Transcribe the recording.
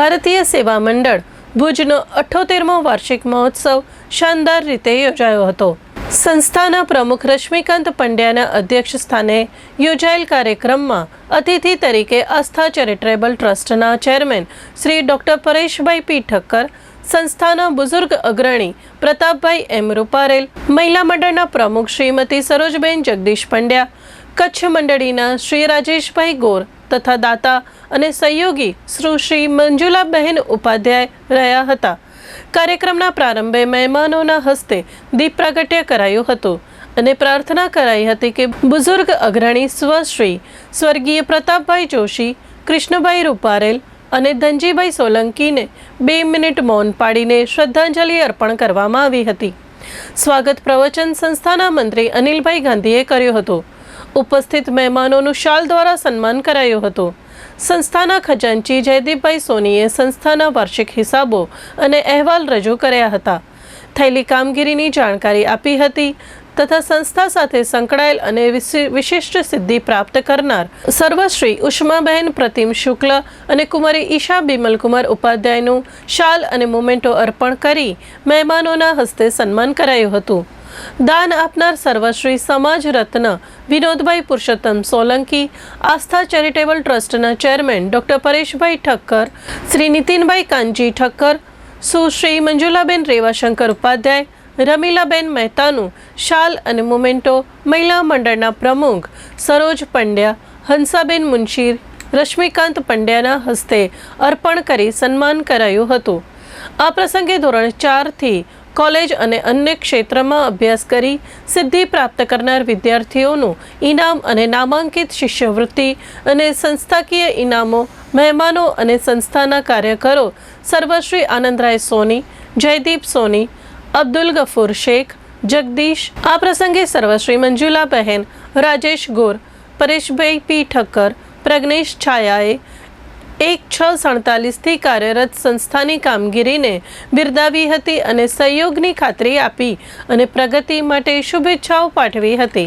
ભારતીય સેવા મંડળ ભુજનો અઠ્ઠોતેરમો વાર્ષિક મહોત્સવ શાનદાર રીતે યોજાયો હતો. સંસ્થાના પ્રમુખ રશ્મિકાંત પંડ્યાના અધ્યક્ષ સ્થાને યોજાયેલ કાર્યક્રમમાં અતિથિ તરીકે આસ્થા ચેરિટેબલ ટ્રસ્ટના chairman Shri doctor Pareshbhai P Thakkar સંસ્થાના બુઝુર્ગ અગ્રણી પ્રતાપભાઈ એમ રૂપારેલ, મહિલા મંડળના પ્રમુખ શ્રીમતી સરોજબેન જગદીશ પંડ્યા, કચ્છ મંડળીના શ્રી રાજેશભાઈ ગોર તથા દાતા અને સહયોગી સુશ્રી શ્રી મંજુલાબહેન ઉપાધ્યાય રહ્યા હતા. કાર્યક્રમના પ્રારંભે મહેમાનોના હસ્તે દીપ પ્રાગટ્ય કરાયું હતું અને પ્રાર્થના કરાઈ હતી કે બુઝુર્ગ અગ્રણી સ્વશ્રી સ્વર્ગીય પ્રતાપભાઈ જોશી, કૃષ્ણભાઈ રૂપારેલ અને ધનજીભાઈ સોલંકીને બે મિનિટ મૌન પાડીને શ્રદ્ધાંજલિ અર્પણ કરવામાં આવી હતી. સ્વાગત પ્રવચન સંસ્થાના મંત્રી અનિલભાઈ ગાંધીએ કર્યું હતું. ઉપસ્થિત મહેમાનોનું શાલ દ્વારા સન્માન કરાયું હતું. સંસ્થાના ખજાનચી જયદીપભાઈ સોનીએ સંસ્થાના વાર્ષિક હિસાબો અને અહેવાલ રજૂ કર્યા હતા. થયેલી કામગીરીની જાણકારી આપી હતી તથા સંસ્થા સાથે સંકળાયેલ અને વિશિ- વિશિષ્ટ સિદ્ધિ પ્રાપ્ત કરનાર સર્વશ્રી ઉષ્માબહેન પ્રતિમ શુક્લ અને કુમારી ઈશા બિમલકુમાર ઉપાધ્યાયનું શાલ અને મોમેન્ટો અર્પણ કરી મહેમાનોના હસ્તે સન્માન કરાયું હતું. દાન આપનાર સર્વશ્રી સમાજ રત્ન વિનોદભાઈ પુરુષોત્તમ સોલંકી, આસ્થા ચેરિટેબલ ટ્રસ્ટના ચેરમેન ડોક્ટર પરેશભાઈ ઠક્કર, શ્રી નીતિનભાઈ કાનજી ઠક્કર, સુશ્રી મંજુલાબેન રેવાશંકર ઉપાધ્યાય, રમીલાબેન મહેતાનું શાલ અને મોમેન્ટો મહિલા મંડળના પ્રમુખ સરોજ પંડ્યા, હંસાબેન મુનશીર, રશ્મિકાંત પંડ્યાના હસ્તે અર્પણ કરી સન્માન કરાયું હતું. આ પ્રસંગે ધોરણ ચારથી કોલેજ અને અન્ય ક્ષેત્રમાં અભ્યાસ કરી સિદ્ધિ પ્રાપ્ત કરનાર વિદ્યાર્થીઓનું ઇનામ અને નામાંકિત શિષ્યવૃત્તિ અને સંસ્થાકીય ઇનામો, મહેમાનો અને સંસ્થાના કાર્યકરો સર્વશ્રી આનંદરાય સોની, જયદીપ સોની, અબ્દુલ ગફૂર શેખ, જગદીશ, આ પ્રસંગે સર્વશ્રી મંજુલા બહેન રાજેશ ગોર, પરેશભાઈ પી ઠક્કર, પ્રજ્ઞેશ છાયાએ એક છ સડતાલીસથી કાર્યરત સંસ્થાની કામગીરીને બિરદાવી હતી અને સહયોગની ખાતરી આપી અને પ્રગતિ માટે શુભેચ્છાઓ પાઠવી હતી.